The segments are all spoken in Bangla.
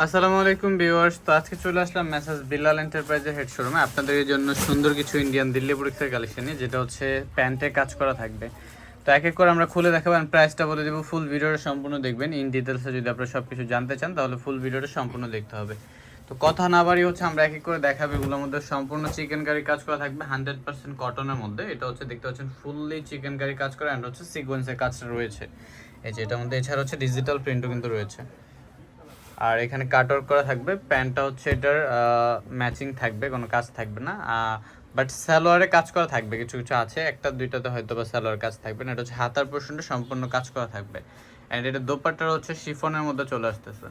আসসালামু আলাইকুম ভিউয়ার্স। তো আজকে চলে আসলাম মেসাজ বিল্লাল এন্টারপ্রাইজের হেড শোরুমে। আপনাদের জন্য সুন্দর কিছু ইন্ডিয়ান দিল্লি বুটিক্সের কালেকশন যেটা হচ্ছে প্যান্টে কাজ করা থাকবে। তো এক এক করে আমরা খুলে দেখাবেন প্রাইসটা বলে দেবো। ফুল ভিডিওটা সম্পূর্ণ দেখবেন। ইন ডিটেলসে যদি আপনারা সব কিছু জানতে চান, তাহলে ফুল ভিডিওটা সম্পূর্ণ দেখতে হবে। তো কথা না বাড়ি হচ্ছে আমরা এক এক করে দেখাবো। এগুলোর মধ্যে সম্পূর্ণ চিকেন কারি কাজ করা থাকবে। হান্ড্রেড পার্সেন্ট কটনের মধ্যে। এটা হচ্ছে, দেখতে পাচ্ছেন ফুললি চিকেন কারি কাজ করা অ্যান্ড হচ্ছে সিকোয়েন্সের কাজটা রয়েছে। এই যে এটার মধ্যে, এছাড়া হচ্ছে ডিজিটাল প্রিন্টও কিন্তু রয়েছে। আর এখানে কাটওয়ার্ক করা থাকবে। প্যান্টটা হচ্ছে এটার ম্যাচিং থাকবে, কোনো কাজ থাকবে না। বাট সালোয়ারে কাজ করা থাকবে, কিছু কিছু আছে। একটা, দুইটাতে হয়তো বা সালোয়ার কাজ থাকবে না। এটা হচ্ছে হাতার পোর্শনটা সম্পূর্ণ কাজ করা থাকবে। অ্যান্ড এটা দোপাট্টার হচ্ছে শিফনের মধ্যে চলে আসতেছে।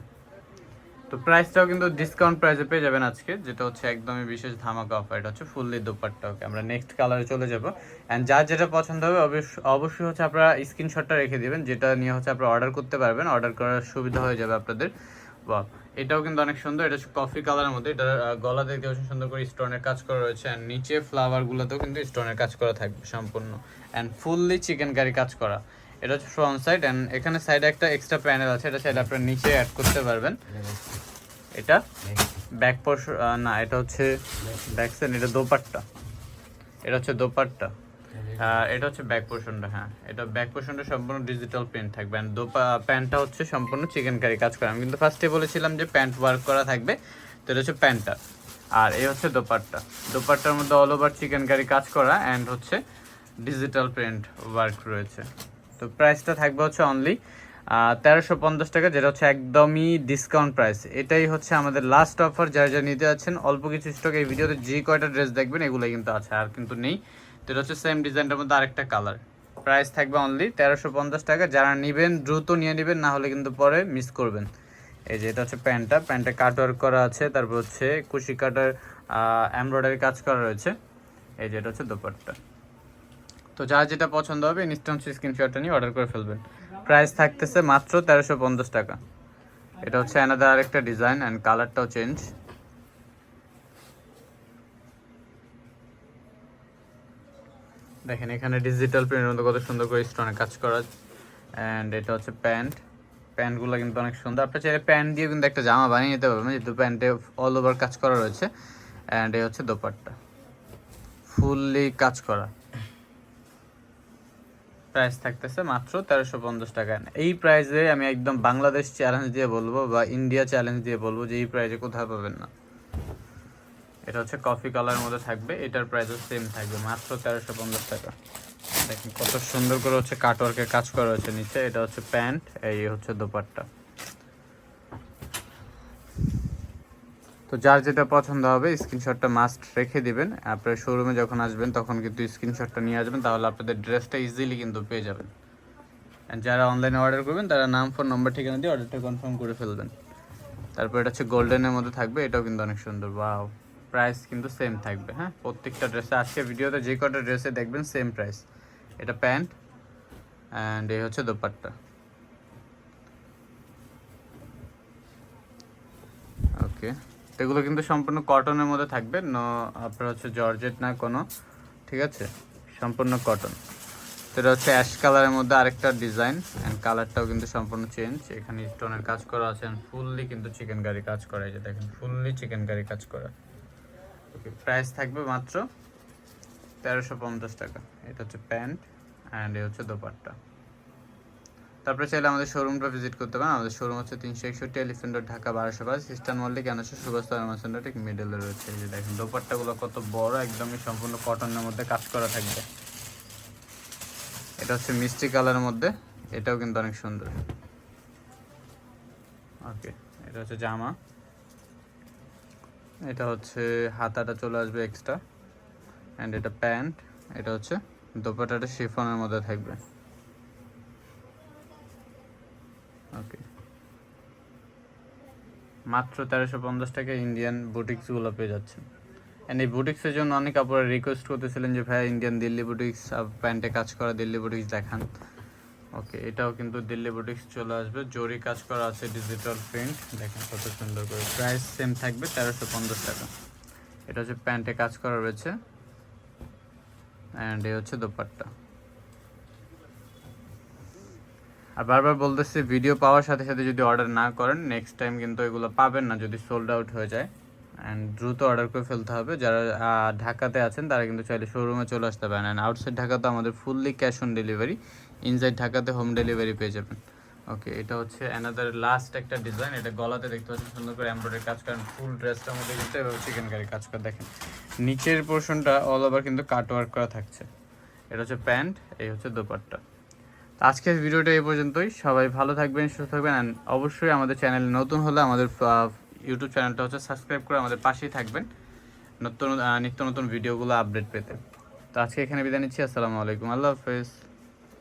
তো প্রাইসটাও কিন্তু ডিসকাউন্ট প্রাইসে পেয়ে যাবেন আজকে, যেটা হচ্ছে একদমই বিশেষ ধামাকা অফার এটা হচ্ছে ফুললি দোপাট্টা ওকে আমরা নেক্সট কালারে চলে যাব। অ্যান্ড যার যেটা পছন্দ হবে, অবশ্য- অবশ্যই হচ্ছে আপনারা স্ক্রিনশটটা রেখে দিবেন, যেটা নিয়ে হচ্ছে আপনারা অর্ডার করতে পারবেন। অর্ডার করার সুবিধা হয়ে যাবে আপনাদের। বা এটাও কিন্তু অনেক সুন্দর। এটা কফি কালারের মধ্যে। এটা গলা দেখতে পাচ্ছেন সুন্দর করে স্টোনের কাজ করা রয়েছে অ্যান্ড নিচে ফ্লাওয়ার গুলোতেও কিন্তু স্টোনের কাজ করা থাকবে সম্পূর্ণ। অ্যান্ড ফুললি চিকেন কারি কাজ করা। এটা হচ্ছে ফ্রন্ট সাইড অ্যান্ড এখানে সাইডে একটা এক্সট্রা প্যানেল আছে। এটা সাইড আপনারা নিচে অ্যাড করতে পারবেন। এটা ব্যাক পোর্শ না, এটা হচ্ছে ব্যাক সাইড এটা দোপাট্টা। এটা হচ্ছে দোপাট্টা। এটা হচ্ছে ব্যাক পোর্শনটা হ্যাঁ। এটা ব্যাক পোর্শনটা সম্পূর্ণ ডিজিটাল প্রিন্ট থাকবে। অ্যান্ড দোপা, প্যান্টটা হচ্ছে সম্পূর্ণ চিকেন কারি কাজ করা। আমি কিন্তু ফার্স্টে বলেছিলাম যে প্যান্ট ওয়ার্ক করা থাকবে। তো এটা হচ্ছে প্যান্টটা। আর এই হচ্ছে দোপাট্টা। দোপাট্টার মধ্যে অল ওভার চিকেন কারি কাজ করা অ্যান্ড হচ্ছে ডিজিটাল প্রিন্ট ওয়ার্ক রয়েছে। তো প্রাইসটা থাকবে হচ্ছে অনলি তেরোশো পঞ্চাশ টাকা, যেটা হচ্ছে একদমই ডিসকাউন্ট প্রাইস এটাই হচ্ছে আমাদের লাস্ট অফার যারা যারা নিতে যাচ্ছেন, অল্প কিছু স্টক এই ভিডিওতে যে কয়টা ড্রেস দেখবেন এগুলো কিন্তু আছে, আর কিন্তু নেই। এটা হচ্ছে সেম ডিজাইনটার মধ্যে আরেকটা কালার প্রাইস থাকবে অনলি তেরোশো পঞ্চাশ টাকা। যারা নেবেন, দ্রুত নিয়ে নেবেন, না হলে কিন্তু পরে মিস করবেন। এই যে এটা হচ্ছে প্যান্টটা। প্যান্টে কাটওয়ার্ক করা আছে। তারপর হচ্ছে কুশি কাটার এমব্রয়ডারি কাজ করা রয়েছে। এই যে এটা হচ্ছে দোপাট্টা। তো যার যেটা পছন্দ হবে ইনস্ট্যান্ট স্ক্রিনশটটা নিয়ে অর্ডার করে ফেলবেন। প্রাইস থাকতেছে মাত্র তেরোশো পঞ্চাশ টাকা। এটা হচ্ছে অ্যানাদার আরেকটা ডিজাইন অ্যান্ড কালারটাও চেঞ্জ দেখেন, এখানে ডিজিটাল প্রিন্টের মধ্যে কত সুন্দর করে স্টোনে কাজ করা। অ্যান্ড এটা হচ্ছে প্যান্ট প্যান্টগুলো কিন্তু অনেক সুন্দর। আপনার চাইলে প্যান্ট দিয়ে কিন্তু একটা জামা বানিয়ে নিতে পারবেন, যেহেতু প্যান্টে অল ওভার কাজ করা রয়েছে। অ্যান্ড এই হচ্ছে দোপাট্টা। ফুললি কাজ করা। প্রাইস থাকতেছে মাত্র তেরোশো পঞ্চাশ টাকা। এই প্রাইসে আমি একদম বাংলাদেশ চ্যালেঞ্জ দিয়ে বলব বা ইন্ডিয়া চ্যালেঞ্জ দিয়ে বলব যে এই প্রাইসে কোথাও পাবেন না। এটা হচ্ছে কফি কালার মধ্যে থাকবে। এটার প্রাইসও সেম থাকবে, মাত্র তেরোশো পঞ্চাশ টাকা। দেখেন কত সুন্দর করে হচ্ছে কাটওয়ার্কের কাজ করা হচ্ছে নিচে। এটা হচ্ছে প্যান্ট এই হচ্ছে দোপাট্টা। তো যার যেটা পছন্দ হবে স্ক্রিনশটটা মাস্ট রেখে দিবেন। আপনার শোরুমে যখন আসবেন, তখন কিন্তু স্ক্রিনশটটা নিয়ে আসবেন। তাহলে আপনাদের ড্রেসটা ইজিলি কিন্তু পেয়ে যাবেন। যারা অনলাইনে অর্ডার করবেন, তারা নাম ফোন নম্বর ঠিকানা দিয়ে অর্ডারটা কনফার্ম করে ফেলবেন। তারপর এটা হচ্ছে গোল্ডেনের মধ্যে থাকবে, এটাও কিন্তু অনেক সুন্দর। ওয়াও প্রাইস কিন্তু সেম থাকবে হ্যাঁ? প্রত্যেকটা ড্রেসে আজকে ভিডিওতে যে কটা ড্রেসে দেখবেন সেম প্রাইস এটা প্যান্ট অ্যান্ড এই হচ্ছে দোপাট্টা। ওকে এগুলো কিন্তু সম্পূর্ণ কটনের মধ্যে থাকবে নো আপনার হচ্ছে জর্জেট না কোনো, ঠিক আছে? সম্পূর্ণ কটন এটা হচ্ছে অ্যাশ কালারের মধ্যে আরেকটা ডিজাইন অ্যান্ড কালারটাও কিন্তু সম্পূর্ণ চেঞ্জ এখানে স্টোনের কাজ করা আছে ফুললি কিন্তু চিকেন কারি কাজ করা, এই যে দেখেন ফুললি চিকেন কারি কাজ করা। ওকে প্রাইস থাকবে মাত্র তেরোশো পঞ্চাশ টাকা। এটা হচ্ছে প্যান্ট অ্যান্ড এ হচ্ছে দোপাট্টা। তারপরে চাইলে আমাদের শোরুমটা ভিজিট করতে পারেন। আমাদের শোরুম হচ্ছে তিনশো একষট্টি এলিফেন্ট ঢাকা বারোশো পাঁচ। ইস্টার্ন মল্লিক এনশো সুভাষ ফার্মাসেন্টার ঠিক মিডলে রয়েছে। যে দেখেন, দোপাট্টাগুলো কত বড়, একদমই সম্পূর্ণ কটনের মধ্যে কাজ করা থাকবে। এটা হচ্ছে মিষ্টি কালারের মধ্যে, এটাও কিন্তু অনেক সুন্দর। ওকে, এটা হচ্ছে জামা। এটা হচ্ছে হাতাটা চলে আসবে এক্সট্রা অ্যান্ড এটা প্যান্ট এটা হচ্ছে দোপাটাটা শিফনের মধ্যে থাকবে। ওকে মাত্র তেরোশো পঞ্চাশ টাকা ইন্ডিয়ান বুটিক্সগুলো পেয়ে যাচ্ছেন। অ্যান্ড এই বুটিক্সের জন্য অনেক আপনারা রিকোয়েস্ট করতেছিলেন যে ভাই ইন্ডিয়ান দিল্লি বুটিক্স প্যান্টে কাজ করা দিল্লি বুটিক্স দেখান। ওকে এটাও কিন্তু দিল্লি বুটিক্স চলে আসবে। জরি কাজ করা আছে ডিজিটাল প্রিন্ট দেখেন কত সুন্দর করে প্রাইস সেম থাকবে তেরোশো পঞ্চাশ টাকা। এটা হচ্ছে প্যান্টে কাজ করা রয়েছে। অ্যান্ড এ হচ্ছে দোপাট্টা। আর বারবার বলতেছি ভিডিও পাওয়ার সাথে সাথে যদি অর্ডার না করেন নেক্সট টাইম কিন্তু এগুলো পাবেন না যদি সোল্ড আউট হয়ে যায়। অ্যান্ড দ্রুত অর্ডার করে ফেলতে হবে। যারা ঢাকাতে আছেন, তারা কিন্তু চাইলে শোরুমে চলে আসতে পারেন। অ্যান্ড আউটসাইড ঢাকাতে আমাদের fully cash on delivery inside ঢাকাতে হোম ডেলিভারি পেয়ে যাবেন। ওকে এটা হচ্ছে অ্যানাদার লাস্ট একটা ডিজাইন এটা গলাতে দেখতে পাচ্ছেন সুন্দর করে এমব্রয়ডারি কাজ করেন। ফুল ড্রেসটার মধ্যে কিন্তু এভাবে চিকেন কারি কাজ করে। দেখেন, নিচের পোর্শনটা অল ওভার কিন্তু কাট ওয়ার্ক করা থাকছে। এটা হচ্ছে প্যান্ট এই হচ্ছে দোপাট্টা। আজকের ভিডিওটা এই পর্যন্তই। সবাই ভালো থাকবেন, সুস্থ থাকবেন। অ্যান্ড অবশ্যই আমাদের চ্যানেল নতুন হলে আমাদের ইউটিউব চ্যানেলটা হচ্ছে সাবস্ক্রাইব করে আমাদের পাশেই থাকবেন। নতুন নিত্য নতুন ভিডিওগুলো আপডেট পেতে। তো আজকে এখানে বিদায় নিচ্ছি। আসসালামু আলাইকুম। আল্লাহ হাফেজ।